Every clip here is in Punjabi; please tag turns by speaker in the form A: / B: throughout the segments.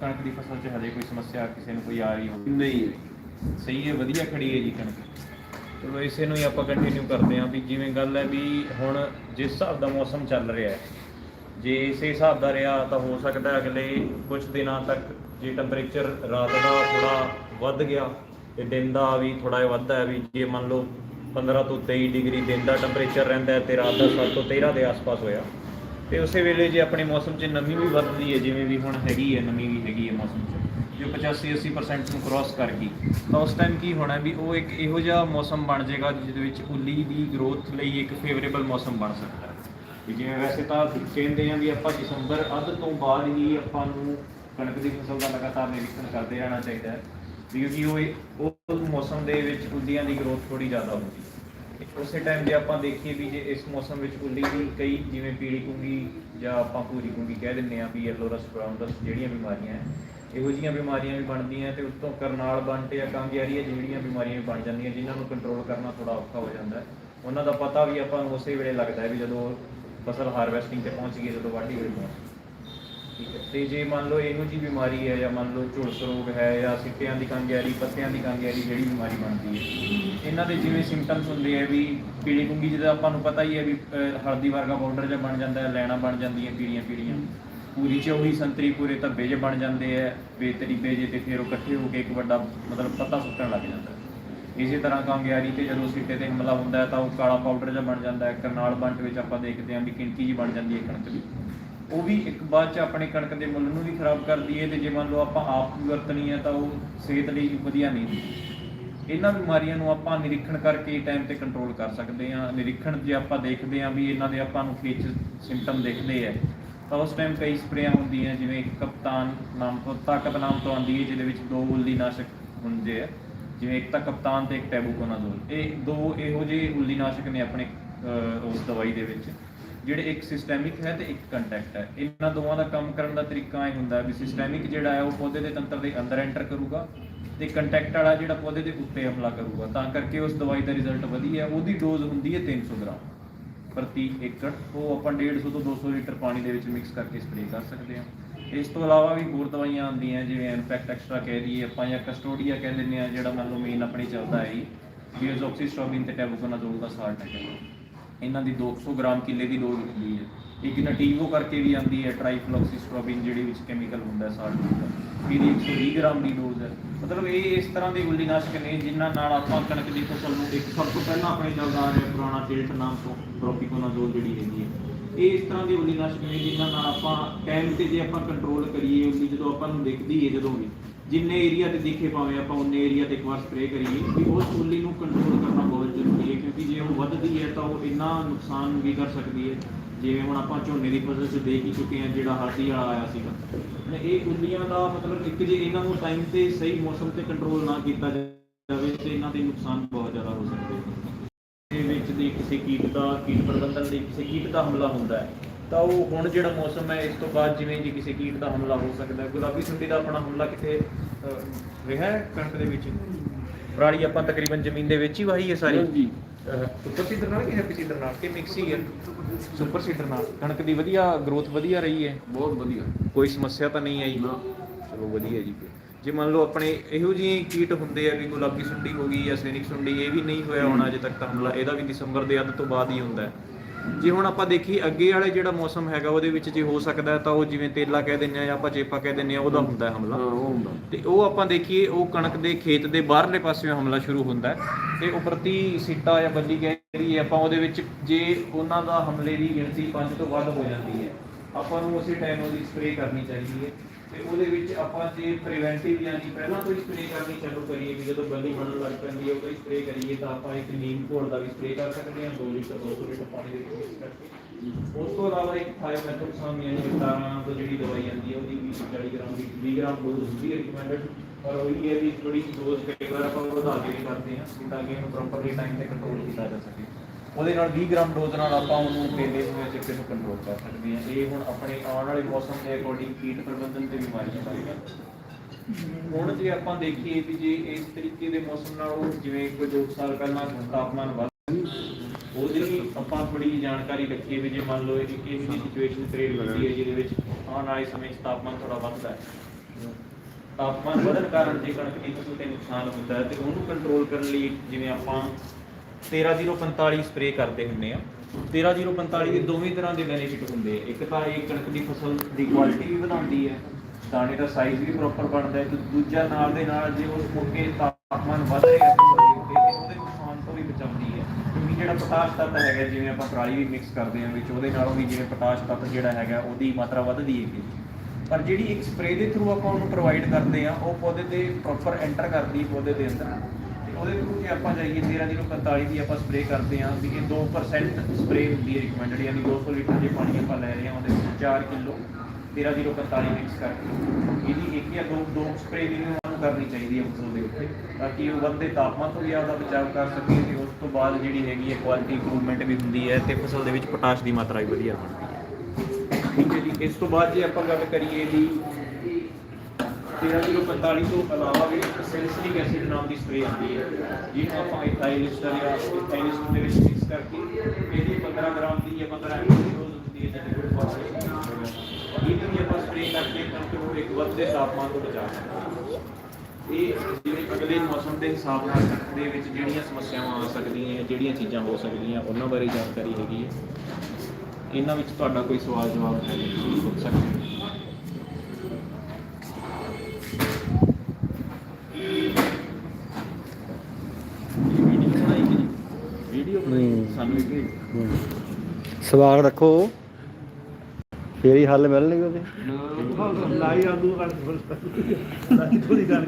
A: ਕਣਕ ਦੀ ਫਸਲ 'ਚ ਹਜੇ ਕੋਈ ਸਮੱਸਿਆ ਕਿਸੇ ਨੂੰ ਕੋਈ ਆ ਰਹੀ ਹੋਵੇ?
B: ਨਹੀਂ।
A: ਸਹੀ ਹੈ ਵਧੀਆ ਖੜੀ ਹੈ ਜੀ ਕਣਕ। ਚਲੋ ਇਸੇ ਨੂੰ ਹੀ ਆਪਾਂ ਕੰਟੀਨਿਊ ਕਰਦੇ ਹਾਂ ਵੀ ਜਿਵੇਂ ਗੱਲ ਹੈ ਵੀ ਹੁਣ ਜਿਸ ਹਿਸਾਬ ਦਾ ਮੌਸਮ ਚੱਲ ਰਿਹਾ ਹੈ ਜੇ ਇਸੇ ਹਿਸਾਬ ਦਾ ਰਿਹਾ ਤਾਂ ਹੋ ਸਕਦਾ ਅਗਲੇ ਕੁਝ ਦਿਨਾਂ ਤੱਕ ਜੇ ਟੈਂਪਰੇਚਰ ਰਾਤ ਦਾ ਥੋੜਾ ਵੱਧ ਗਿਆ ਤੇ ਦਿਨ ਦਾ ਵੀ ਥੋੜਾ ਜਿਹਾ ਵੱਧਦਾ ਹੈ ਵੀ ਜੇ ਮੰਨ ਲਓ 15 ਤੋਂ 23 ਡਿਗਰੀ ਦਿਨ ਦਾ ਟੈਂਪਰੇਚਰ ਰਹਿੰਦਾ ਹੈ ਤੇ ਰਾਤ ਦਾ 7 ਤੋਂ 13 ਦੇ ਆਸ-ਪਾਸ ਹੋਇਆ ਤੇ ਉਸੇ ਵੇਲੇ ਜੇ ਆਪਣੇ ਮੌਸਮ 'ਚ ਨਮੀ ਵੀ ਵੱਧਦੀ ਹੈ, ਜਿਵੇਂ ਵੀ ਹੁਣ ਹੈਗੀ ਹੈ, ਨਮੀ ਵੀ ਹੈਗੀ ਹੈ ਮੌਸਮ 'ਚ, ਜੋ 85 80% ਨੂੰ ਕ੍ਰਾਸ ਕਰ ਗਈ ਤਾਂ ਉਸ ਟਾਈਮ ਕੀ ਹੋਣਾ ਵੀ ਉਹ ਇੱਕ ਇਹੋ ਜਿਹਾ ਮੌਸਮ ਬਣ ਜਾਏਗਾ ਜਿਹਦੇ ਵਿੱਚ ਉੱਲੀ ਦੀ ਗਰੋਥ ਲਈ ਇੱਕ ਫੇਵਰੇਬਲ ਮੌਸਮ ਬਣ ਸਕਦਾ ਹੈ। ਵੀ ਜਿਵੇਂ ਵੈਸੇ ਤਾਂ ਕਹਿੰਦੇ ਆ ਵੀ ਆਪਾਂ ਦਸੰਬਰ ਅੱਧ ਤੋਂ ਬਾਅਦ ਹੀ ਆਪਾਂ ਨੂੰ ਕਣਕ ਦੀ ਫਸਲ ਦਾ ਲਗਾਤਾਰ ਨਿਰੀਖਣ ਕਰਦੇ ਰਹਿਣਾ ਚਾਹੀਦਾ ਹੈ ਵੀ ਕਿਉਂਕਿ ਉਹ ਉਹ ਮੌਸਮ ਦੇ ਵਿੱਚ ਉੱਲੀਆਂ ਦੀ ਗਰੋਥ ਥੋੜੀ ਜ਼ਿਆਦਾ ਹੁੰਦੀ ਹੈ। ਉਸੇ ਟਾਈਮ ਜੇ ਆਪਾਂ ਦੇਖੀਏ ਵੀ ਜੇ ਇਸ ਮੌਸਮ ਵਿੱਚ ਉੱਲੀ ਦੀ ਕਈ ਜਿਵੇਂ ਪੀਲੀ ਕੁੰਗੀ ਜਾਂ ਆਪਾਂ ਪੂਰੀ ਕੁੰਗੀ ਕਹਿ ਦਿੰਦੇ ਆ ਵੀ ਯੈਲੋ ਰਸ ਬ੍ਰਾਊਨ ਰਸ ਜਿਹੜੀਆਂ ਬਿਮਾਰੀਆਂ ਹੈ ਇਹੋ ਜਿਹੀਆਂ ਬਿਮਾਰੀਆਂ ਵੀ ਬਣਦੀਆਂ ਤੇ ਉੱਤੋਂ ਕਰਨਾਲ ਬੰਟ ਜਾਂ ਕਾਂਗਿਆਰੀ ਜਿਹੜੀਆਂ ਬਿਮਾਰੀਆਂ ਵੀ ਬਣ ਜਾਂਦੀਆਂ ਜਿਨ੍ਹਾਂ ਨੂੰ ਕੰਟਰੋਲ ਕਰਨਾ ਥੋੜਾ ਔਖਾ ਹੋ ਜਾਂਦਾ ਉਹਨਾਂ ਦਾ ਪਤਾ ਵੀ ਆਪਾਂ ਨੂੰ ਉਸੇ ਵੇਲੇ ਲੱਗਦਾ ਹੈ ਵੀ ਜਦੋਂ ਫਸਲ ਹਾਰਵੈਸਟਿੰਗ ਤੇ ਪਹੁੰਚ ਗਈ ਹੈ, ਜਦੋਂ ਵਾਢੀ ਹੋਈ ਪਹੁੰਚ ਠੀਕ ਹੈ। ਤੇ ਜੇ ਮੰਨ ਲਓ ਇਹੋ ਜੀ ਬਿਮਾਰੀ ਹੈ ਜਾਂ ਮੰਨ ਲਓ ਝੁਲਸ ਰੋਗ ਹੈ ਜਾਂ ਸਿੱਟਿਆਂ ਦੀ ਕਾਂਗਿਆਰੀ ਪੱਤਿਆਂ ਦੀ ਕਾਂਗਿਆਰੀ ਜਿਹੜੀ ਬਿਮਾਰੀ ਬਣਦੀ ਹੈ ਇਹਨਾਂ ਦੇ ਜਿਵੇਂ ਸਿੰਪਟਮਸ ਹੁੰਦੇ ਆ ਵੀ ਪੀਲੀ ਕੁੰਗੀ ਜਿਹਦਾ ਆਪਾਂ ਨੂੰ ਪਤਾ ਹੀ ਹੈ ਵੀ ਅਹ, ਹਲਦੀ ਵਰਗਾ ਪਾਊਡਰ ਜਿਹਾ ਬਣ ਜਾਂਦਾ ਹੈ ਲੈਣਾ ਬਣ ਜਾਂਦੀਆਂ ਪੀਲੀਆਂ ਪੀਲੀਆਂ। ਪੂਰੀ ਚ ਸੰਤਰੀ ਪੂਰੇ ਧੱਬੇ ਜੇ ਬਣ ਜਾਂਦੇ ਆ ਬੇਤਰੀਬੇ ਜੇ ਤੇ ਫਿਰ ਉਹ ਇਕੱਠੇ ਹੋ ਕੇ ਇੱਕ ਵੱਡਾ ਮਤਲਬ ਪੱਤਾ ਸੁੱਟਣ ਲੱਗ ਜਾਂਦਾ ਹੈ। ਇਸੇ ਤਰ੍ਹਾਂ ਕਾਂਗਿਆਰੀ ਤੇ ਜਦੋਂ ਸਿੱਟੇ ਤੇ ਹਮਲਾ ਹੁੰਦਾ ਹੈ ਤਾਂ ਉਹ ਕਾਲਾ ਪਾਊਡਰ ਜਿਹਾ ਬਣ ਜਾਂਦਾ ਹੈ ਕਰਨਾਲ ਬੰਟ ਵਿੱਚ ਆਪਾਂ ਦੇਖਦੇ ਹਾਂ ਵੀ ਕਿਣਕੀ ਜੀ ਬਣ ਜਾਂਦੀ ਹੈ ਕਣਕ ਦੀ। ਉਹ ਵੀ ਇੱਕ ਬਾਅਦ ਚ ਆਪਣੇ ਕਣਕ ਦੇ ਮੁੱਲ ਨੂੰ ਵੀ ਖਰਾਬ ਕਰਦੀ ਹੈ ਤੇ ਜੇ ਮੰਨ ਲਓ ਆਪਾਂ ਆਪ ਵੀ ਵਰਤਣੀ ਹੈ ਤਾਂ ਉਹ ਸਿਹਤ ਲਈ ਵਧੀਆ ਨਹੀਂ ਇਹਨਾਂ ਬਿਮਾਰੀਆਂ ਨੂੰ ਆਪਾਂ ਨਿਰੀਖਣ ਕਰਕੇ ਟਾਈਮ ਤੇ ਕੰਟਰੋਲ ਕਰ ਸਕਦੇ ਹਾਂ। ਨਿਰੀਖਣ ਜੇ ਆਪਾਂ ਦੇਖਦੇ ਹਾਂ ਵੀ ਇਹਨਾਂ ਦੇ ਆਪਾਂ ਨੂੰ ਖੇਚ ਸਿੰਪਟਮ ਦਿਖਦੇ ਆ, ਤਾਂ ਉਸ ਟਾਈਮ ਕਈ ਸਪਰੇਆਂ ਹੁੰਦੀਆਂ ਜਿਵੇਂ ਇੱਕ ਕਪਤਾਨ ਨਾਮ ਤੋਂ, ਤਾਕਤ ਨਾਮ ਤੋਂ ਆਉਂਦੀ ਹੈ, ਜਿਹਦੇ ਵਿੱਚ ਦੋ ਉੱਲੀ ਨਾਸ਼ਕ ਹੁੰਦੇ ਆ। ਜਿਵੇਂ ਇੱਕ ਤਾਂ ਕਪਤਾਨ ਤੇ ਇੱਕ ਟੈਬੂਕੋਨਾਜ਼ੋਲ। ਇਹ ਦੋ ਇਹੋ ਜਿਹੇ ਉੱਲੀ ਨਾਸ਼ਕ ਨੇ ਆਪਣੇ ਉਸ ਦਵਾਈ ਦੇ ਵਿੱਚ। ਜਿਹੜੇ ਇੱਕ ਸਿਸਟੈਮਿਕ ਹੈ ਤੇ ਇੱਕ ਕੰਟੈਕਟ ਹੈ। ਇਹਨਾਂ ਦੋਵਾਂ ਦਾ ਕੰਮ ਕਰਨ ਦਾ ਤਰੀਕਾ ਇਹ ਹੁੰਦਾ ਵੀ ਸਿਸਟੈਮਿਕ ਜਿਹੜਾ ਹੈ ਉਹ ਪੌਦੇ ਦੇ ਤੰਤਰ ਦੇ ਅੰਦਰ ਐਂਟਰ ਕਰੂਗਾ ਤੇ ਕੰਟੈਕਟ ਵਾਲਾ ਜਿਹੜਾ ਪੌਦੇ ਦੇ ਉੱਤੇ ਹਮਲਾ ਕਰੂਗਾ। ਤਾਂ ਕਰਕੇ ਉਸ ਦਵਾਈ ਦਾ ਰਿਜ਼ਲਟ ਵਧੀਆ ਹੈ। ਉਹਦੀ ਡੋਜ਼ ਹੁੰਦੀ ਹੈ 300 ਗ੍ਰਾਮ ਪ੍ਰਤੀ ਏਕੜ। ਉਹ ਆਪਾਂ 150 ਤੋਂ 200 ਲੀਟਰ ਪਾਣੀ ਦੇ ਵਿੱਚ ਮਿਕਸ ਕਰਕੇ ਸਪਰੇਅ ਕਰ ਸਕਦੇ ਹਾਂ। ਇਸ ਤੋਂ ਇਲਾਵਾ ਵੀ ਹੋਰ ਦਵਾਈਆਂ ਆਉਂਦੀਆਂ ਜਿਵੇਂ ਇਨਫੈਕਟ ਐਕਸਟਰਾ ਕਹਿ ਦਈਏ ਆਪਾਂ ਜਾਂ ਕਸਟੋਡੀਆ ਕਹਿ ਦਿੰਦੇ ਆ ਜਿਹੜਾ ਮੰਨ ਲਓ ਮੇਨ ਆਪਣੀ ਚੱਲਦਾ ਹੈ ਡੀਓਜ਼ੋਕਸੀਸਟ੍ਰੋਬਿਨ ਤੇ ਟੈਬੂਕੋਨਾਜ਼ੋਲ ਦਾ ਸਾਲਟ ਹੈ ਇਹਨਾਂ ਦੀ 200 ਗ੍ਰਾਮ ਕਿੱਲੇ ਦੀ ਲੋੜ ਹੁੰਦੀ ਹੈ। ਇੱਕ ਨਟੀਵੋ ਕਰਕੇ ਵੀ ਆਉਂਦੀ ਹੈ ਟ੍ਰਾਈਫਲੋਕਸੀਸਟ੍ਰੋਬਿਨ ਜਿਹੜੀ ਵਿੱਚ ਕੈਮੀਕਲ ਹੁੰਦਾ ਹੈ ਸਾਲਟ ਦਾ ਇਹਦੀ 120 ਗ੍ਰਾਮ ਦੀ ਡੋਜ਼ ਹੈ। ਮਤਲਬ ਇਹ ਇਸ ਤਰ੍ਹਾਂ ਦੇ ਗੁੱਲੀਨਾਸ਼ਕ ਨੇ ਜਿਨ੍ਹਾਂ ਨਾਲ ਆਪਾਂ ਕਣਕ ਦੀ ਫਸਲ ਨੂੰ ਇੱਕ ਸਭ ਤੋਂ ਪਹਿਲਾਂ ਆਪਣੇ ਚੱਲਦਾ ਆ ਰਿਹਾ ਪੁਰਾਣਾ ਟਿਲਟ ਨਾਮ ਤੋਂ ਪ੍ਰੋਪੀਕੋਨਾਜ਼ੋਲ ਜਿਹੜੀ ਹੈਗੀ ਹੈ। ਇਹ ਇਸ ਤਰ੍ਹਾਂ ਦੇ ਉਲੀਨਾਸ਼ਕ ਨੇ ਜਿਨ੍ਹਾਂ ਨਾਲ ਆਪਾਂ ਟਾਈਮ ਤੇ ਜੇ ਆਪਾਂ ਕੰਟਰੋਲ ਕਰੀਏ ਉਲੀ ਜਦੋਂ ਆਪਾਂ ਨੂੰ ਦਿਖਦੀ ਹੈ ਜਦੋਂ ਵੀ। ਜਿੰਨੇ ਏਰੀਆ ਤੇ ਦੇਖੇ ਪਾਵੇ ਆਪਾਂ ਉਹਨੇ ਏਰੀਆ ਤੇ ਇੱਕ ਵਾਰ ਸਪਰੇਅ ਕਰੀਏ, ਵੀ ਉਸ ਉਲੀ ਨੂੰ ਕੰਟਰੋਲ ਕਰਨਾ ਬਹੁਤ ਜ਼ਰੂਰੀ ਹੈ, ਕਿਉਂਕਿ ਜੇ ਉਹ ਵੱਧਦੀ ਹੈ ਤਾਂ ਉਹ ਇੰਨਾ ਨੁਕਸਾਨ ਵੀ ਕਰ ਸਕਦੀ ਹੈ। ਜਿਵੇਂ ਹੁਣ ਆਪਾਂ ਝੋਨੇ ਦੀ ਫਸਲ 'ਚ ਦੇਖ ਹੀ ਚੁੱਕੇ ਹਾਂ, ਜਿਹੜਾ ਹਲਦੀ ਵਾਲਾ ਆਇਆ ਸੀਗਾ। ਇਹ ਉੱਲੀਆਂ ਦਾ ਮਤਲਬ ਇੱਕ ਜੇ ਇਹਨਾਂ ਨੂੰ ਟਾਈਮ ਤੇ ਸਹੀ ਮੌਸਮ ਤੇ ਕੰਟਰੋਲ ਨਾ ਕੀਤਾ ਜਾਵੇ, ਤੇ ਇਹਨਾਂ ਦੇ ਨੁਕਸਾਨ ਬਹੁਤ ਜ਼ਿਆਦਾ ਹੋ ਸਕਦੇ ਦੇ ਵਿੱਚ ਦੀ ਕਿਸੇ ਕੀਟ ਦਾ, ਕੀਟ ਪ੍ਰਬੰਧਨ ਲਈ ਕਿਸੇ ਕੀਟ ਦਾ ਹਮਲਾ ਹੁੰਦਾ ਹੈ। ਤਾਂ ਉਹ ਹੁਣ ਜਿਹੜਾ ਮੌਸਮ ਹੈ ਇਸ ਤੋਂ ਬਾਅਦ ਜਿਵੇਂ ਜੇ ਕਿਸੇ ਕੀਟ ਦਾ ਹਮਲਾ ਹੋ ਸਕਦਾ ਹੈ ਗੁਲਾਬੀ ਸੁੰਡੀ ਦਾ ਆਪਣਾ ਹਮਲਾ ਕਿਤੇ ਅਹ, ਰਿਹਾ ਹੈ ਕਣਕ ਦੇ ਵਿੱਚ? ਪਰਾਲੀ ਆਪਾਂ ਤਕਰੀਬਨ ਜ਼ਮੀਨ ਦੇ ਵਿੱਚ ਹੀ ਵਾਹੀ ਹੈ ਸਾਰੀ। ਅਹ, ਸੁਪਰ ਸੀਡਰ ਨਾਲ ਕਿ ਹੈਪੀ ਸੀਡਰ ਨਾਲ? ਕਿ ਮਿਕਸ ਹੀ ਹੈ? ਸੁਪਰ ਸੀਡਰ ਨਾਲ। ਕਣਕ ਦੀ ਵਧੀਆ ਗਰੋਥ ਵਧੀਆ ਰਹੀ ਹੈ।
B: ਬਹੁਤ ਵਧੀਆ।
A: ਕੋਈ ਸਮੱਸਿਆ ਤਾਂ ਨਹੀਂ ਆਈ?
B: ਨਾ।
A: ਚਲੋ ਵਧੀਆ ਜੀ ਫਿਰ। ਜੇ ਮੰਨ ਲਓ ਆਪਣੇ ਇਹੋ ਜਿਹੇ ਕੀਟ ਹੁੰਦੇ ਆ ਵੀ ਗੁਲਾਬੀ ਸੁੰਡੀ ਹੋ ਗਈ ਜਾਂ ਸੈਨਿਕ ਸੁੰਡੀ ਇਹ ਵੀ ਨਹੀਂ ਹੋਇਆ ਹੋਣਾ ਅਜੇ ਤੱਕ ਤਾਂ ਹਮਲਾ ਇਹਦਾ ਵੀ ਦਸੰਬਰ ਦੇ ਅੱਧ ਤੋਂ ਬਾਅਦ ਹੀ ਹੁੰਦਾ ਹੈ। ਜੇ ਹੁਣ ਆਪਾਂ ਦੇਖੀ ਅੱਗੇ ਵਾਲੇ ਜਿਹੜਾ ਮੌਸਮ ਹੈਗਾ ਉਹਦੇ ਵਿੱਚ ਜੇ ਹੋ ਸਕਦਾ ਤਾਂ ਉਹ ਜਿਵੇਂ ਤੇਲਾ ਕਹਿ ਦਿੰਦੇ ਆ ਜਾਂ ਆਪਾਂ ਚੇਪਾ ਕਹਿ ਦਿੰਦੇ ਆ ਉਹਦਾ ਹੁੰਦਾ ਹੈ
B: ਹਾਂ
A: ਹਮਲਾ
B: ਉਹ ਹੁੰਦਾ।
A: ਤੇ ਉਹ ਆਪਾਂ ਦੇਖੀਏ ਉਹ ਕਣਕ ਦੇ ਖੇਤ ਦੇ ਬਾਹਰਲੇ ਪਾਸਿਓਂ ਹਮਲਾ ਸ਼ੁਰੂ ਹੁੰਦਾ ਤੇ ਉਹ ਪ੍ਰਤੀ ਸਿੱਟਾ ਜਾਂ ਬੱਲੀ ਕਹਿ ਰਹੀ ਆਪਾਂ ਉਹਦੇ ਵਿੱਚ ਜੇ ਉਹਨਾਂ ਦਾ ਹਮਲੇ ਦੀ ਗਿਣਤੀ 5 ਤੋਂ ਵੱਧ ਹੋ ਜਾਂਦੀ ਹੈ ਆਪਾਂ ਨੂੰ ਉਸੇ ਟਾਈਮ ਉਹਦੀ ਸਪਰੇਅ ਕਰਨੀ ਚਾਹੀਦੀ ਹੈ। ਤੇ ਉਹਦੇ ਵਿੱਚ ਆਪਾਂ ਜੇ ਪ੍ਰੀਵੈਂਟਿਵ ਯਾਨੀ ਪਹਿਲਾਂ ਤੋਂ ਹੀ ਕਰਨੀ ਚਾਲੂ ਕਰੀਏ ਵੀ ਜਦੋਂ ਬੱਲੀ ਬਣਨ ਲੱਗ ਪੈਂਦੀ ਹੈ, ਉਦੋਂ ਹੀ ਕਰੀਏ ਤਾਂ ਆਪਾਂ ਇੱਕ ਨੀਮ ਘੋਲ ਦਾ ਵੀ ਸਪਰੇਅ ਕਰ ਸਕਦੇ ਹਾਂ 2 ਲੀਟਰ 200 ਲੀਟਰ ਪਾਣੀ ਦੇ ਵਿੱਚ ਮਿਕਸ ਕਰਕੇ। ਉਸ ਤੋਂ ਇਲਾਵਾ ਇੱਕ ਥਾਇਓਮੈਥੋਕਸਾਮ ਯਾਨੀ 17 ਤੋਂ ਜਿਹੜੀ ਦਵਾਈ ਆਉਂਦੀ ਹੈ, ਉਹਦੀ ਵੀ 40 ਗ੍ਰਾਮ ਦੀ 20 ਗ੍ਰਾਮ ਡੋਜ਼ ਹੁੰਦੀ ਹੈ ਰਿਕਮੈਂਡਡ ਪਰ ਉਹੀ ਹੈ ਵੀ ਥੋੜੀ ਡੋਜ਼ ਕਈ ਵਾਰ ਆਪਾਂ ਵਧਾ ਕੇ ਵੀ ਕਰਦੇ ਹਾਂ, ਤਾਂ ਕਿ ਇਹਨੂੰ ਪ੍ਰੋਪਰਲੀ ਟਾਈਮ ਤੇ ਕੰਟਰੋਲ ਕੀਤਾ ਜਾ ਸਕੇ। ਉਹਦੇ ਨਾਲ 20 ਗ੍ਰਾਮ ਡੋਜ਼ ਨਾਲ ਆਪਾਂ ਉਹਨੂੰ ਪੇਲੇ ਹੋਏ ਚਿੱਟੇ ਨੂੰ ਕੰਟਰੋਲ ਕਰ ਸਕਦੇ ਹਾਂ। ਇਹ ਹੁਣ ਆਪਣੇ ਆਉਣ ਵਾਲੇ ਮੌਸਮ ਦੇ ਅਕੋਰਡਿੰਗ ਕੀਟ ਪ੍ਰਬੰਧਨ ਤੇ ਬਿਮਾਰੀਆਂ ਬਾਰੇ ਗੱਲ ਹੁਣ ਜੇ ਆਪਾਂ ਦੇਖੀਏ ਵੀ ਜੇ ਇਸ ਤਰੀਕੇ ਦੇ ਮੌਸਮ ਨਾਲ ਉਹ ਜਿਵੇਂ ਕੋਈ ਦੋ ਸਾਲ ਪਹਿਲਾਂ ਤਾਪਮਾਨ ਵੱਧ ਉਹਦੀ ਆਪਾਂ ਥੋੜੀ ਜਾਣਕਾਰੀ ਰੱਖੀਏ ਵੀ ਜੇ ਮੰਨ ਲਓ ਇੱਕ ਇਹੋ ਜਿਹੀ ਸਿਚੁਏਸ਼ਨ ਕ੍ਰੀਏਟ ਹੁੰਦੀ ਹੈ ਜਿਹਦੇ ਵਿੱਚ ਆਉਣ ਵਾਲੇ ਸਮੇਂ 'ਚ ਤਾਪਮਾਨ ਥੋੜਾ ਵੱਧਦਾ ਹੈ। ਤਾਪਮਾਨ ਵਧਣ ਕਾਰਨ ਜੇ ਕਣਕ ਦੀ ਫਸਲ ਤੇ ਨੁਕਸਾਨ ਹੁੰਦਾ ਹੈ ਤੇ ਉਹਨੂੰ ਕੰਟਰੋਲ ਕਰਨ ਲਈ ਜਿਵੇਂ ਆਪਾਂ 13045 ਸਪਰੇਅ ਕਰਦੇ ਹੁੰਦੇ ਆ। 13045 ਦੇ ਦੋਵੇਂ ਤਰ੍ਹਾਂ ਦੇ ਬੈਨੀਫਿਟ ਹੁੰਦੇ ਆ। ਇੱਕ ਤਾਂ ਇਹ ਕਣਕ ਦੀ ਫਸਲ ਦੀ ਕੁਆਲਿਟੀ ਵੀ ਵਧਾਉਂਦੀ ਹੈ ਦਾਣੇ ਦਾ ਸਾਈਜ਼ ਵੀ ਪ੍ਰੋਪਰ ਬਣਦਾ ਹੈ ਤੇ ਦੂਜਾ ਨਾਲ ਦੇ ਨਾਲ ਜੇ ਉਸ ਮੌਕੇ ਤਾਪਮਾਨ ਵੱਧ ਰਿਹਾ ਫਸਲ ਉਹਦੇ ਨੁਕਸਾਨ ਤੋਂ ਵੀ ਬਚਾਉਂਦੀ ਹੈ ਕਿਉਂਕਿ ਜਿਹੜਾ ਪੋਟਾਸ਼ ਤੱਤ ਹੈਗਾ, ਜਿਵੇਂ ਆਪਾਂ ਪਰਾਲੀ ਵੀ ਮਿਕਸ ਕਰਦੇ ਹਾਂ ਵਿੱਚ, ਉਹਦੇ ਨਾਲੋਂ ਵੀ ਜਿਵੇਂ ਪੋਟਾਸ਼ ਤੱਤ ਜਿਹੜਾ ਹੈਗਾ, ਉਹਦੀ ਮਾਤਰਾ ਵੱਧਦੀ ਹੈਗੀ ਪਰ ਜਿਹੜੀ ਇੱਕ ਸਪਰੇਅ ਦੇ ਥਰੂ ਆਪਾਂ ਉਹਨੂੰ ਪ੍ਰੋਵਾਈਡ ਕਰਦੇ ਆ, ਉਹ ਪੌਦੇ ਤੇ ਪ੍ਰੋਪਰ ਐਂਟਰ ਕਰਦੀ, ਪੌਦੇ ਦੇ ਅੰਦਰ। ਉਹਦੇ ਥਰੂ ਜੇ ਆਪਾਂ ਜਾਈਏ 13045 ਦੀ ਆਪਾਂ ਸਪਰੇਅ ਕਰਦੇ ਹਾਂ, ਵੀ ਇਹ 2% ਸਪਰੇਅ ਹੁੰਦੀ ਹੈ ਰਿਕਮੈਂਡਡ ਯਾਨੀ 200 ਲੀਟਰ ਜੇ ਪਾਣੀ ਆਪਾਂ ਲੈ ਰਹੇ ਹਾਂ ਉਹਦੇ ਵਿੱਚ 4 ਕਿਲੋ 13045 ਮਿਕਸ ਕਰਕੇ। ਇਹਦੀ ਇੱਕ ਜਾਂ ਦੋ ਦੋ ਸਪਰੇਅ ਵੀ ਉਹਨਾਂ ਨੂੰ ਕਰਨੀ ਚਾਹੀਦੀ ਹੈ ਫਸਲ ਦੇ ਉੱਤੇ, ਤਾਂ ਕਿ ਉਹ ਵੱਧਦੇ ਤਾਪਮਾਨ ਤੋਂ ਵੀ ਆਪਦਾ ਬਚਾਅ ਕਰ ਸਕੇ ਤੇ ਉਸ ਤੋਂ ਬਾਅਦ ਜਿਹੜੀ ਹੈਗੀ ਹੈ ਕੁਆਲਿਟੀ ਇੰਪਰੂਵਮੈਂਟ ਵੀ ਹੁੰਦੀ ਹੈ ਤੇ ਫਸਲ ਦੇ ਵਿੱਚ ਪੋਟਾਸ਼ ਦੀ ਮਾਤਰਾ ਵੀ ਵਧੀਆ ਬਣਦੀ ਹੈ। ਠੀਕ ਹੈ ਜੀ, ਇਸ ਤੋਂ ਬਾਅਦ ਜੇ ਆਪਾਂ ਗੱਲ ਕਰੀਏ ਜੀ 13045 ਤੋਂ ਇਲਾਵਾ ਵੀ ਇੱਕ ਐਸਿਡ ਨਾਮ ਦੀ ਸਪਰੇਅ ਆਉਂਦੀ ਹੈ, ਜਿਹਨੂੰ ਆਪਾਂ ਇਥਾਈਲਿਸਟਰ ਜਾਂ ਇਥਾਈਲਿਸਟ ਦੇ ਵਿੱਚ ਮਿਕਸ ਕਰਕੇ ਇਹਦੀ 15 ਗ੍ਰਾਮ ਦੀ ਜਾਂ 15 ਐਮਐਲ ਦੀ ਡੋਜ਼ ਹੁੰਦੀ ਹੈ ਜਿਹੜੀ ਗੁੱਡ ਫਾਰਮੇਸ਼ਨ ਇਹਨੂੰ ਵੀ ਆਪਾਂ ਸਪਰੇਅ ਕਰਕੇ ਕਣਕ ਇੱਕ ਵੱਧਦੇ ਤਾਪਮਾਨ ਤੋਂ ਬਚਾ ਸਕਦੇ ਹਾਂ ਇਹ ਜਿਵੇਂ ਅਗਲੇ ਮੌਸਮ ਦੇ ਹਿਸਾਬ ਨਾਲ ਕਣਕ ਦੇ ਵਿੱਚ ਜਿਹੜੀਆਂ ਸਮੱਸਿਆਵਾਂ ਆ ਸਕਦੀਆਂ ਜਿਹੜੀਆਂ ਚੀਜ਼ਾਂ ਹੋ ਸਕਦੀਆਂ, ਉਹਨਾਂ ਬਾਰੇ ਜਾਣਕਾਰੀ ਹੈਗੀ ਹੈ। ਇਹਨਾਂ ਵਿੱਚ ਤੁਹਾਡਾ ਕੋਈ ਸਵਾਲ ਜਵਾਬ ਹੈ ਤੁਸੀਂ ਪੁੱਛ ਸਕਦੇ ਹੋ ਵੀਡੀਓ ਬਣਾਈ ਕਿ ਵੀਡੀਓ
B: ਨਹੀਂ।
A: ਸਾਨੂੰ ਇੱਕ
B: ਸਵਾਲ ਰੱਖੋ। ਫੇਰ ਹੀ ਹੱਲ ਮਿਲਣਗੇ ਉਹਦੇ।
C: ਲਾਈ ਆਲੂ ਕੱਟ ਲਾਈ ਥੋੜੀ ਗੱਲ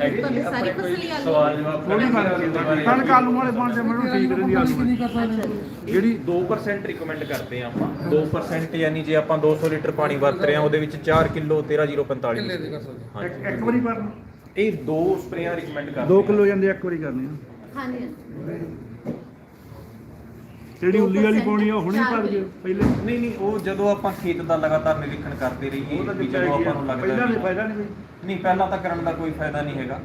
A: ਹੈਗੇ ਜੀ ਆਪਣੇ ਕੋਈ ਸਵਾਲ ਜਵਾਬ
C: ਥੋੜੀ ਗੱਲ ਕਣਕ ਆਲੂ ਵਾਲੇ ਬਣਦੇ ਮੈਨੂੰ ਠੀਕ ਰਹਿੰਦੀ ਆਲੂ।
A: ਜਿਹੜੀ 2% ਰਿਕਮੈਂਡ ਕਰਦੇ ਆ ਆਪਾਂ। 2% ਯਾਨੀ ਜੇ ਆਪਾਂ 200 ਲੀਟਰ ਪਾਣੀ ਵਰਤ ਰਹੇ ਆ ਉਹਦੇ ਵਿੱਚ 4 ਕਿਲੋ 13045
C: ਇੱਕ
A: ਹਾਂਜੀ।
C: ਇੱਕ ਵਾਰੀ ਕਰਨਾ।
A: ਇਹ ਦੋ ਸਪਰੇਆਂ ਰਿਕਮੈਂਡ ਕਰਦੇ
C: 2
A: ਆ।
C: ਕਿਲੋ ਜਾਂਦੇ ਇੱਕ ਵਾਰੀ ਕਰਨੀ ਆ।
D: ਹਾਂਜੀ।
C: ਜਿਹੜੀ ਉੱਲੀ ਵਾਲੀ ਪਾਉਣੀ ਆ ਉਹ ਹੁਣੇ ਪਾ ਦਈਏ ਪਹਿਲੇ।
A: ਨਹੀਂ ਨਹੀਂ ਉਹ ਜਦੋਂ ਆਪਾਂ ਖੇਤ ਦਾ ਲਗਾਤਾਰ ਨਿਰੀਖਣ ਕਰਦੇ ਰਹੀਏ ਵੀ ਜਦੋਂ ਆਪਾਂ ਨੂੰ ਲੱਗਦਾ
C: ਪਹਿਲਾਂ ਨਹੀਂ ਫਾਇਦਾ ਨਹੀਂ
A: ਨਹੀਂ ਪਹਿਲਾਂ ਤਾਂ ਕਰਨ ਦਾ ਕੋਈ ਫਾਇਦਾ ਨਹੀਂ ਹੈਗਾ।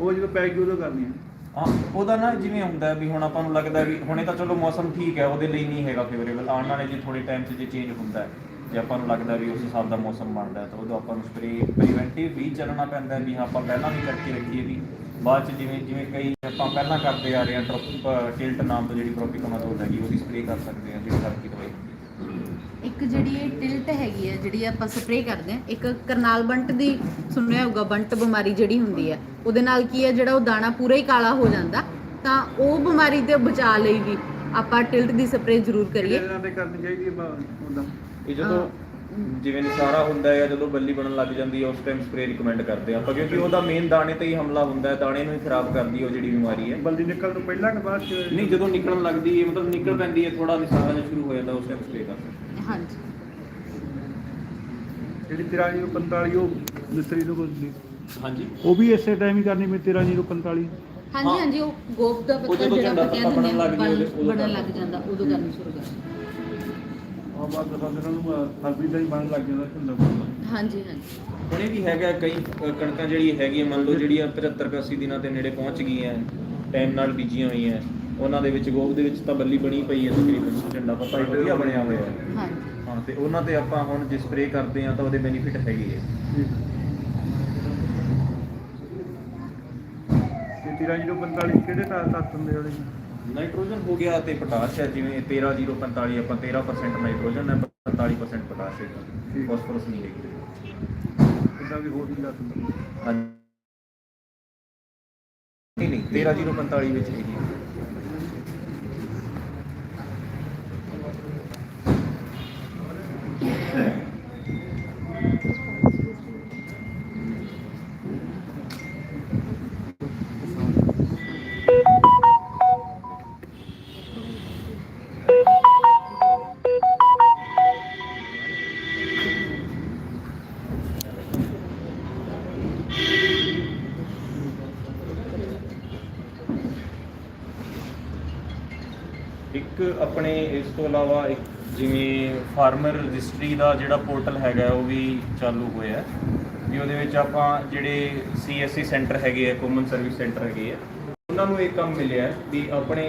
C: ਉਹ ਜਦੋਂ ਪੈ ਗਈ ਉਦੋਂ ਕਰਨੀ ਆ।
A: ਹਾਂ ਉਹਦਾ ਨਾ ਜਿਵੇਂ ਹੁੰਦਾ ਵੀ ਹੁਣ ਆਪਾਂ ਨੂੰ ਲੱਗਦਾ ਵੀ ਹੁਣੇ ਤਾਂ ਚਲੋ ਮੌਸਮ ਠੀਕ ਹੈ ਉਹਦੇ ਲਈ ਨਹੀਂ ਹੈਗਾ ਫੇਵਰੇਬਲ ਆਉਣ ਵਾਲੇ ਜੇ ਥੋੜੇ ਟਾਈਮ 'ਚ ਜੇ ਚੇਂਜ ਹੁੰਦਾ ਹੈ ਜੇ ਆਪਾਂ ਨੂੰ ਲੱਗਦਾ ਵੀ ਉਸ ਹਿਸਾਬ ਦਾ ਮੌਸਮ ਬਣਦਾ ਹੈ ਤਾਂ ਉਦੋਂ ਆਪਾਂ ਨੂੰ ਸਪਰੇ ਪ੍ਰੀਵੈਂਟਿਵ ਵੀ ਚੱਲਣਾ ਪੈਂਦਾ ਹੈ ਵੀ ਹਾਂ ਆਪਾਂ ਪਹਿਲਾਂ ਵੀ ਕਰਕੇ ਰੱਖੀਏ ਵੀ ਬਾਅਦ 'ਚ ਜਿਵੇਂ ਜਿਵੇਂ ਕਈ ਆਪਾਂ ਪਹਿਲਾਂ ਕਰਦੇ ਆ ਰਹੇ ਟ੍ਰੋਪ ਟਿਲਟ ਨਾਮ ਤੋਂ ਜਿਹੜੀ ਪ੍ਰੋਪਿਕਮਾਜ਼ੋਲ ਹੈਗੀ ਉਹਦੀ ਸਪਰੇ ਕਰ ਸਕਦੇ ਹਾਂ ਜਿਹੜੀ ਹਲਕੀ ਦਵਾਈ
D: ਇੱਕ ਜਿਹੜੀ ਇਹ ਟਿਲਟ ਹੈਗੀ ਹੈ ਜਿਹੜੀ ਆਪਾਂ ਸਪਰੇਅ ਕਰਦੇ ਆ ਇੱਕ ਕਰਨਾਲ ਬੰਟ ਦੀ ਸੁਣਿਆ ਹੋਊਗਾ ਬੰਟ ਬਿਮਾਰੀ ਜਿਹੜੀ ਹੁੰਦੀ ਹੈ ਉਹਦੇ ਨਾਲ ਕੀ ਹੈ ਜਿਹੜਾ ਉਹ ਦਾਣਾ ਪੂਰਾ ਹੀ ਕਾਲਾ ਹੋ ਜਾਂਦਾ ਤਾਂ ਉਹ ਬਿਮਾਰੀ ਤੇ ਬਚਾ ਲਈ ਵੀ ਆਪਾਂ ਟਿਲਟ ਦੀ ਸਪਰੇਅ ਜ਼ਰੂਰ ਕਰੀਏ।
C: ਇਹਨਾਂ ਤੇ ਕਰਨੀ ਚਾਹੀਦੀ ਹੈ ਉਹਦਾ।
A: ਇਹ ਜਦੋਂ ਜਿਵੇਂ ਨਿਸਾਰਾ ਹੁੰਦਾ ਹੈ ਜਦੋਂ ਬੱਲੀ ਬਣਨ ਲੱਗ ਜਾਂਦੀ ਹੈ ਉਸ ਟਾਈਮ ਸਪਰੇ ਰਿਕਮੈਂਡ ਕਰਦੇ ਆ ਆਪਾਂ ਕਿਉਂਕਿ ਉਹਦਾ ਮੇਨ ਦਾਣੇ ਤੇ ਹੀ ਹਮਲਾ ਹੁੰਦਾ ਹੈ ਦਾਣੇ ਨੂੰ ਹੀ ਖਰਾਬ ਕਰਦੀ ਉਹ ਜਿਹੜੀ ਬਿਮਾਰੀ ਹੈ।
C: ਬਲਦੀ ਨਿਕਲ ਤੋਂ ਪਹਿਲਾਂ ਕਿ ਬਾਅਦ ਚ
A: ਨਹੀਂ ਜਦੋਂ ਨਿਕਲਣ ਲੱਗਦੀ ਹੈ ਮਤਲਬ ਨਿਕਲ ਪੈਂਦੀ ਹੈ ਥੋੜਾ ਨਿਸਾਰਾ ਜਿਹਾ ਸ਼ੁਰੂ ਹੋ ਜਾਂਦਾ ਉਸ ਟਾਈਮ ਸਪਰੇ ਕਰਦੇ
D: ਹਾਂਜੀ।
C: ਜਿਹੜੀ 1345 ਉਹ ਮਿਸਤਰੀ ਨੂੰ ਕੋਈ
A: ਹਾਂਜੀ।
C: ਉਹ ਵੀ ਇਸੇ ਟਾਈਮ ਹੀ ਕਰਨੀ ਮੈਂ 1345
D: ਹਾਂਜੀ। ਹਾਂਜੀ ਉਹ ਗੋਪ ਦਾ
A: ਉਹ
D: ਪੱਤਾ
A: ਜਦੋਂ
D: ਜਿਹੜਾ
A: ਝੰਡਾ
D: ਆਪਾਂ
A: ਪੱਤਾ
D: ਕਹਿੰਦੇ
A: ਬਣਨ ਲੱਗ
D: ਜਾਂਦਾ ਉਦੋਂ ਕਰਨੀ ਸ਼ੁਰੂ ਕਰ
C: ਆ ਬਾਅਦ ਦਸਾਂ ਦਿਨਾਂ ਨੂੰ ਫਰਵਰੀ ਦਾ ਹੀ ਬਣਨ ਲੱਗ ਜਾਂਦਾ ਝੰਡਾ
D: ਹਾਂਜੀ ਹਾਂਜੀ।
A: ਹੁਣੇ ਵੀ ਹੈਗਾ ਕਈ ਅ, ਕਣਕਾਂ ਜਿਹੜੀ ਹੈਗੀ ਮੰਨ ਲਓ ਜਿਹੜੀਆਂ 75 80 ਦਿਨਾਂ ਦੇ ਨੇੜੇ ਪਹੁੰਚ ਗਈਆਂ ਟਾਈਮ ਨਾਲ ਬੀਜੀਆਂ ਹੋਈਆਂ ਉਹਨਾਂ ਦੇ ਵਿੱਚ ਗੋਭ ਦੇ ਵਿੱਚ ਤਾਂ ਬੱਲੀ ਬਣੀ ਪਈ ਹੈ ਤਕਰੀਬਨ ਝੰਡਾ ਪੱਤਾ ਹੀ ਵਧੀਆ ਬਣਿਆ ਹੋਇਆ ਹੈ।
D: ਹਾਂਜੀ।
A: ਹਾਂ ਤੇ ਉਹਨਾਂ ਤੇ ਆਪਾਂ ਹੁਣ ਜੇ ਸਪਰੇ ਕਰਦੇ ਆ ਤਾਂ ਉਹਦੇ ਬੈਨੀਫਿਟ ਹੈਗੇ ਆ
C: ਤੇ 1345 ਕਿਹੜੇ ਤਾਂ ਤੱਤ ਹੁੰਦੇ ਉਹਦੇ? ਚ?
A: ਨਾਈਟ੍ਰੋਜਨ ਹੋ ਗਿਆ ਤੇ ਪੋਟਾਸ਼ ਹੈ ਜਿਵੇਂ 13045 ਆਪਾਂ 13% ਨਾਈਟ੍ਰੋਜਨ ਹੈ 45% ਪੋਟਾਸ਼ ਹੈ। ਫਾਸਫੋਰਸ ਨਹੀਂ ਹੈਗੀ।
C: ਇੱਦਾਂ ਵੀ ਹੋਰ ਵੀ
A: ਹਾਂਜੀ। ਨਹੀਂ ਨਹੀਂ 13045 ਵਿੱਚ ਹੈਗੀ ਆਪਣੇ ਇਸ ਤੋਂ ਇਲਾਵਾ ਇੱਕ ਜਿਵੇਂ ਫਾਰਮਰ ਰਜਿਸਟਰੀ ਦਾ ਜਿਹੜਾ ਪੋਰਟਲ ਹੈਗਾ ਉਹ ਵੀ ਚਾਲੂ ਹੋਇਆ ਹੈ। ਵੀ ਉਹਦੇ ਵਿੱਚ ਆਪਾਂ ਜਿਹੜੇ ਸੀਐਸਸੀ ਸੈਂਟਰ ਹੈਗੇ ਆ ਕਾਮਨ ਸਰਵਿਸ ਸੈਂਟਰ ਹੈਗੇ ਆ ਉਹਨਾਂ ਨੂੰ ਇਹ ਕੰਮ ਮਿਲਿਆ ਹੈ ਵੀ ਆਪਣੇ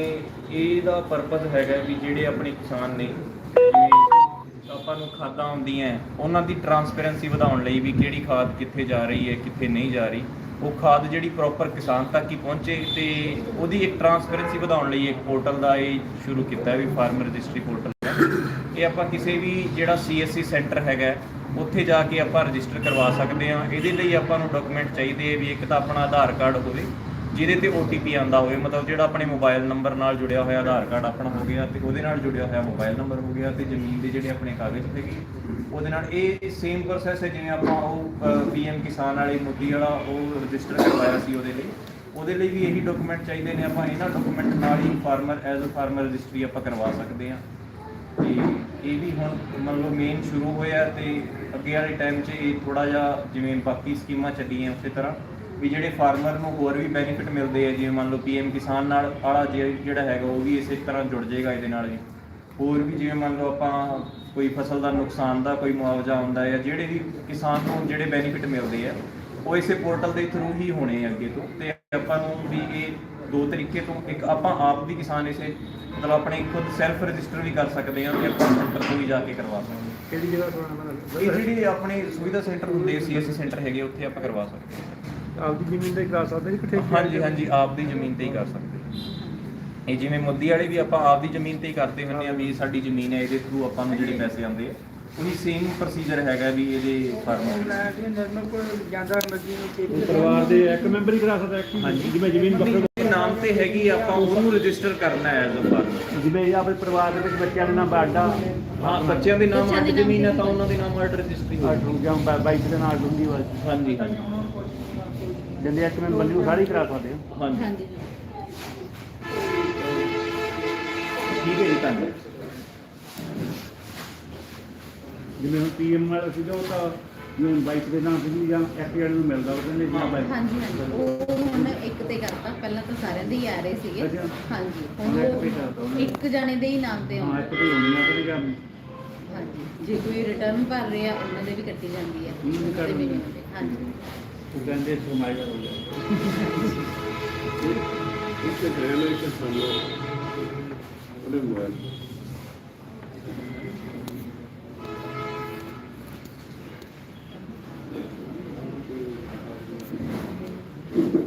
A: ਇਹਦਾ ਪਰਪਸ ਹੈਗਾ ਵੀ ਜਿਹੜੇ ਆਪਣੇ ਕਿਸਾਨ ਨੇ, ਜਿਵੇਂ ਆਪਾਂ ਨੂੰ ਖਾਦਾਂ ਆਉਂਦੀਆਂ ਉਹਨਾਂ ਦੀ ਟਰਾਂਸਪੇਰੈਂਸੀ ਵਧਾਉਣ ਲਈ ਵੀ ਕਿਹੜੀ ਖਾਦ ਕਿੱਥੇ ਜਾ ਰਹੀ ਹੈ, ਕਿੱਥੇ ਨਹੀਂ ਜਾ ਰਹੀ। ਉਹ ਖਾਦ ਜਿਹੜੀ ਪ੍ਰੋਪਰ ਕਿਸਾਨ ਤੱਕ ਹੀ ਪਹੁੰਚੇ ਤੇ ਉਹਦੀ ਇੱਕ ਟਰਾਂਸਪੇਰੈਂਸੀ ਵਧਾਉਣ ਲਈ ਇੱਕ ਪੋਰਟਲ ਦਾ ਇਹ ਸ਼ੁਰੂ ਕੀਤਾ ਵੀ ਫਾਰਮਰ ਰਜਿਸਟਰੀ ਪੋਰਟਲ ਹੈ। ਇਹ ਆਪਾਂ ਕਿਸੇ ਵੀ ਜਿਹੜਾ ਸੀਐਸਸੀ ਸੈਂਟਰ ਹੈਗਾ, ਉੱਥੇ ਜਾ ਕੇ ਆਪਾਂ ਰਜਿਸਟਰ ਕਰਵਾ ਸਕਦੇ ਹਾਂ। ਇਹਦੇ ਲਈ ਆਪਾਂ ਨੂੰ ਡਾਕੂਮੈਂਟ ਚਾਹੀਦੇ ਆ ਵੀ ਇੱਕ ਤਾਂ ਆਪਣਾ ਆਧਾਰ ਕਾਰਡ ਹੋਵੇ, ਜਿਹਦੇ ਤੇ OTP ਆਂਦਾ ਹੋਵੇ। ਮਤਲਬ ਜਿਹੜਾ ਆਪਣੇ ਮੋਬਾਈਲ ਨੰਬਰ ਨਾਲ ਜੁੜਿਆ ਹੋਇਆ ਆਧਾਰ ਕਾਰਡ ਆਪਣਾ ਹੋ ਗਿਆ ਤੇ ਉਹਦੇ ਨਾਲ ਜੁੜਿਆ ਹੋਇਆ ਮੋਬਾਈਲ ਨੰਬਰ ਹੋ ਗਿਆ ਤੇ ਜ਼ਮੀਨ ਦੇ ਜਿਹੜੇ ਆਪਣੇ ਕਾਗਜ਼ ਹੈਗੇ। ਉਹਦੇ ਨਾਲ ਇਹ ਸੇਮ ਪ੍ਰੋਸੈਸ ਹੈ ਜਿਵੇਂ ਆਪਾਂ ਉਹ ਪੀਐਮ ਕਿਸਾਨ ਵਾਲੇ ਮੁੱਦੀ ਵਾਲਾ ਉਹ ਰਜਿਸਟਰ ਕਰਵਾਇਆ ਸੀ ਉਹਦੇ ਲਈ। ਉਹਦੇ ਲਈ ਵੀ ਇਹੀ ਡਾਕੂਮੈਂਟ ਚਾਹੀਦੇ ਨੇ ਆਪਾਂ, ਇਹਨਾਂ ਡਾਕੂਮੈਂਟ ਨਾਲ ਹੀ farmer as a farmer registry ਆਪਾਂ ਕਰਵਾ ਸਕਦੇ ਹਾਂ। ਤੇ ਇਹ ਵੀ ਹੁਣ ਮੰਨ ਲਓ ਮੇਨ ਸ਼ੁਰੂ ਹੋਇਆ ਤੇ ਅੱਗੇ ਵਾਲੇ ਟਾਈਮ 'ਚ ਇਹ ਥੋੜਾ ਜਿਹਾ ਜਿਵੇਂ ਬਾਕੀ ਸਕੀਮਾਂ ਚੱਲੀਆਂ ਉਸੇ ਤਰ੍ਹਾਂ, ਵੀ ਜਿਹੜੇ ਫਾਰਮਰ ਨੂੰ ਹੋਰ ਵੀ ਬੈਨੀਫਿਟ ਮਿਲਦੇ ਆ, ਜਿਵੇਂ ਮੰਨ ਲਓ ਪੀਐਮ ਕਿਸਾਨ ਨਾਲ ਵਾਲਾ ਜੇ- ਜਿਹੜਾ ਹੈਗਾ ਉਹ ਵੀ ਇਸੇ ਤਰ੍ਹਾਂ ਜੁੜ ਜਾਏਗਾ ਇਹਦੇ ਨਾਲ ਵੀ। ਹੋਰ ਵੀ ਜਿਵੇਂ ਮੰਨ ਲਓ ਆਪਾਂ ਕੋਈ ਫਸਲ ਦਾ ਨੁਕਸਾਨ ਦਾ ਕੋਈ ਮੁਆਵਜ਼ਾ ਆਉਂਦਾ ਹੈ ਜਿਹੜੇ ਵੀ ਕਿਸਾਨ ਨੂੰ ਜਿਹੜੇ ਬੈਨੀਫਿਟ ਮਿਲਦੇ ਆ ਉਹ ਇਸੇ ਪੋਰਟਲ ਦੇ ਥਰੂ ਹੀ ਹੋਣੇ ਆ ਅੱਗੇ ਤੋਂ। ਤੇ ਆਪਾਂ ਨੂੰ ਵੀ ਇਹ ਦੋ ਤਰੀਕੇ ਤੋਂ ਇੱਕ ਆਪਾਂ ਆਪ ਵੀ ਕਿਸਾਨ ਇਸੇ ਮਤਲਬ ਆਪਣੇ ਖੁਦ ਸੈਲਫ ਰਜਿਸਟਰ ਵੀ ਕਰ ਸਕਦੇ ਹਾਂ ਤੇ ਆਪਾਂ ਸੈਂਟਰ ਤੋਂ ਵੀ ਜਾ ਕੇ ਕਰਵਾ ਸਕਦੇ ਹਾਂ।
C: ਕਿਹੜੀ ਜਗ੍ਹਾ ਤੋਂ
A: ਇਹ ਜਿਹੜੇ ਆਪਣੇ ਸੁਵਿਧਾ ਸੈਂਟਰ ਹੁੰਦੇ ਸੀਐਸਸੀ ਸੈਂਟਰ ਹੈਗੇ ਉੱਥੇ ਆਪਾਂ ਕਰਵਾ ਸਕਦੇ ਹਾਂ।
C: ਆਪਦੀ ਜ਼ਮੀਨ ਤੇ ਕਰਾ ਸਕਦੇ ਜੀ ਕਿੱਥੇ
A: ਹਾਂਜੀ ਹਾਂਜੀ ਆਪ ਦੀ ਜ਼ਮੀਨ ਤੇ ਹੀ ਕਰ ਸਕਦੇ ਹਾਂ। ਇਹ ਜਿਵੇਂ ਮੁੱਦੀ ਵਾਲੇ ਵੀ ਆਪਾਂ ਆਪ ਦੀ ਜ਼ਮੀਨ ਤੇ ਹੀ ਕਰਦੇ ਹੁੰਦੇ ਆ ਵੀ ਇਹ ਸਾਡੀ ਜ਼ਮੀਨ ਹੈ ਇਹਦੇ ਥਰੂ ਆਪਾਂ ਨੂੰ ਜਿਹੜੇ ਪੈਸੇ ਆਉਂਦੇ ਆ। ਉਹੀ ਸੇਮ ਪ੍ਰੋਸੀਜਰ ਹੈਗਾ ਵੀ ਇਹਦੇ ਫਾਰਮਰ
C: ਪਰਿਵਾਰ ਦੇ ਇੱਕ ਮੈਂਬਰ ਹੀ ਕਰਾ ਸਕਦਾ ਇੱਕ ਹੀ?
A: ਹਾਂਜੀ।
C: ਜਿਵੇਂ ਜ਼ਮੀਨ ਵੱਖਰੇ
A: ਦੇ ਨਾਮ ਤੇ ਹੈਗੀ ਆਪਾਂ ਉਹਨੂੰ ਰਜਿਸਟਰ ਕਰਨਾ ਹੈ ਐਜ਼ ਅ ਫਾਰਮਰ
C: ਜਿਵੇਂ ਇਹ ਆਪਣੇ ਪਰਿਵਾਰ ਦੇ ਵਿੱਚ ਬੱਚਿਆਂ ਦੇ ਨਾਮ ਬਾਡਾ
A: ਹਾਂ ਬੱਚਿਆਂ ਦੇ ਨਾਮ
D: ਨਾਮ
A: ਜ਼ਮੀਨ ਹੈ ਤਾਂ ਉਹਨਾਂ ਦੇ ਨਾਮ ਅੱਡ ਰਜਿਸਟਰੀ ਹੋਊਗੀ
C: ਜਾਂ ਬਾਈਕ ਦੇ ਨਾਲ ਡੂੰਗੀ ਵਾਲ
A: ਹਾਂਜੀ ਹਾਂਜੀ।
C: ਜਿੰਦੇ ਇੱਕ ਮੈਂਬਰ ਨੂੰ ਸਾਰੇ ਹੀ ਕਰਾ ਸਕਦੇ ਹੋ।
A: ਹਾਂਜੀ। ਠੀਕ ਹੈ ਜੀ ਧੰਨਵਾਦ।
C: ਜਿਵੇਂ ਹੁਣ ਪੀਐਮ ਵਾਲਾ ਸੀਗਾ ਉਹ ਤਾਂ ਜਿਵੇਂ ਬਾਈਕ ਦੇ ਨਾਮ ਸੀ ਜਾਂ ਐਫਆਈਆਰ ਨੂੰ ਮਿਲਦਾ ਉਹ ਕਹਿੰਦੇ ਜਾਂ ਬਾਈਕ
D: ਹਾਂਜੀ ਹਾਂਜੀ। ਉਹ ਹੁਣ ਇੱਕ ਤੇ ਕਰਤਾ ਪਹਿਲਾਂ ਤਾਂ ਸਾਰਿਆਂ ਦੇ ਹੀ ਆ ਰਹੇ ਸੀਗੇ।
C: ਅੱਛਾ।
D: ਹਾਂਜੀ। ਹੁਣ
C: ਇੱਕ ਤੇ
D: ਉਹ
C: ਕਰਤਾ ਉਹਨੇ।
D: ਇੱਕ ਜਣੇ ਦੇ ਹੀ ਨਾਮ ਤੇ
C: ਹਾਂ
D: ਆਉਂਦਾ
C: ਇੱਕ ਤੇ ਹੋਣੀ ਆ ਤੇ ਜਾਂ
D: ਹਾਂਜੀ। ਜੇ ਕੋਈ ਰਿਟਰਨ ਭਰ ਰਿਹਾ ਉਹਨਾਂ ਦੇ ਵੀ ਕੱਟੀ ਜਾਂਦੀ ਹੈ
C: ਉਹਨਾਂ ਦੀ
D: ਵੀ ਨਹੀਂ ਹੁੰਦੇ। ਹਾਂਜੀ।
C: ਉਹ ਕਹਿੰਦੇ ਸਮਾਇਆ ਹੋ ਗਿਆ।
E: ਇੱਕ ਇੱਕ ਸਾਨੂੰ New One.